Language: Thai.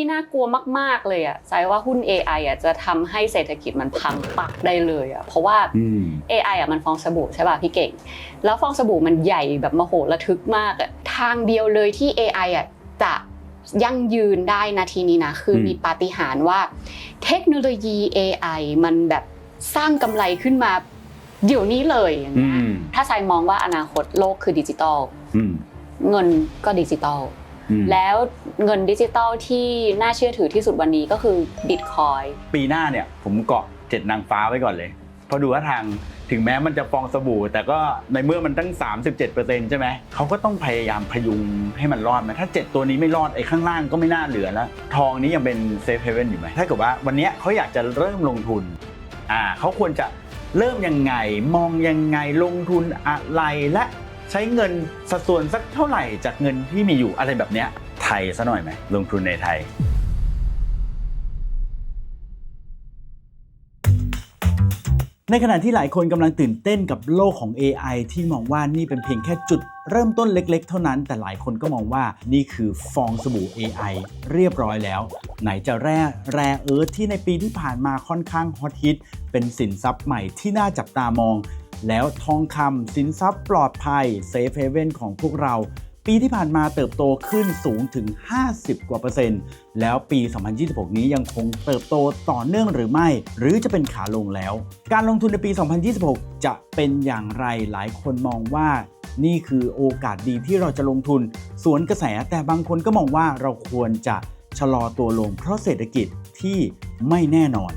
ที่น่ากลัวมาก ๆ เลยอะใจว่าหุ้น AI อะจะทำให้เศรษฐกิจมันพังปักได้เลยอะเพราะว่าอืม AI อะมันฟองสบู่ใช่ป่ะพี่เก่ง แล้วฟองสบู่มันใหญ่แบบมโหระทึกมากอะทางเดียวเลยที่ AI อะจะยั่งยืนได้นาทีนี้นะคืออมมีปาฏิหาริย์ว่า เทคโนโลยี AI มันแบบสร้างกำไรขึ้นมาเดี๋ยวนี้เลยอย่างอืเงี้ยมถ้าใครมองว่าอนาคตโลกคือดิจิตอลอืมเงินก็ดิจิตอลอืม แล้วเงินดิจิตอลที่น่าเชื่อถือที่สุดวันนี้ก็คือบิตคอยปีหน้าเนี่ยผมเกาะเจ็ดนางฟ้าไว้ก่อนเลย เพราะดูว่าทางถึงแม้มันจะฟองสบู่ แต่ก็ในเมื่อมันตั้ง 37%ใช่ไหมเขาก็ต้องพยายามพยุงให้มันรอดไหมถ้า 7 ตัวนี้ไม่รอดไอ้ข้างล่างก็ไม่น่าเหลือแล้ว ทองนี้ยังเป็นเซฟเฮเว่นอยู่ไหมถ้าเกิดว่าวันเนี้ยเขาอยากจะเริ่มลงทุนอ่าเขาควรจะเริ่มยังไงมองยังไงลงทุนอะไรและ ใช้เงินสัดส่วนสักเท่าไหร่จากเงินที่มีอยู่อะไรแบบเนี้ยไทยซะหน่อยไหมลงทุนในไทย ในขณะที่หลายคนกำลังตื่นเต้นกับโลกของ AI ที่มองว่านี่เป็นเพียงแค่จุดเริ่มต้นเล็กๆ เท่านั้น แต่หลายคนก็มองว่านี่คือฟองสบู่ AI เรียบร้อยแล้ว ไหนจะแร่แร่เอิร์ธที่ในปีที่ผ่านมาค่อนข้างฮอตฮิตเป็นสินทรัพย์ใหม่ที่น่าจับตามอง แล้วทองคำสินทรัพย์ปลอดภัยเซฟเฮเว่นของพวกเรา ปีที่ผ่านมาเติบโตขึ้นสูงถึง 50 กว่าเปอร์เซ็นต์ แล้วปี 2026 นี้ยังคงเติบโตต่อเนื่องหรือไม่ หรือจะเป็นขาลงแล้ว การลงทุนในปี 2026 จะเป็นอย่างไรหลายคนมองว่านี่คือโอกาสดีที่เราจะลงทุน สวนกระแสแต่บางคนก็มองว่าเราควรจะชะลอตัวลงเพราะเศรษฐกิจที่ไม่แน่นอน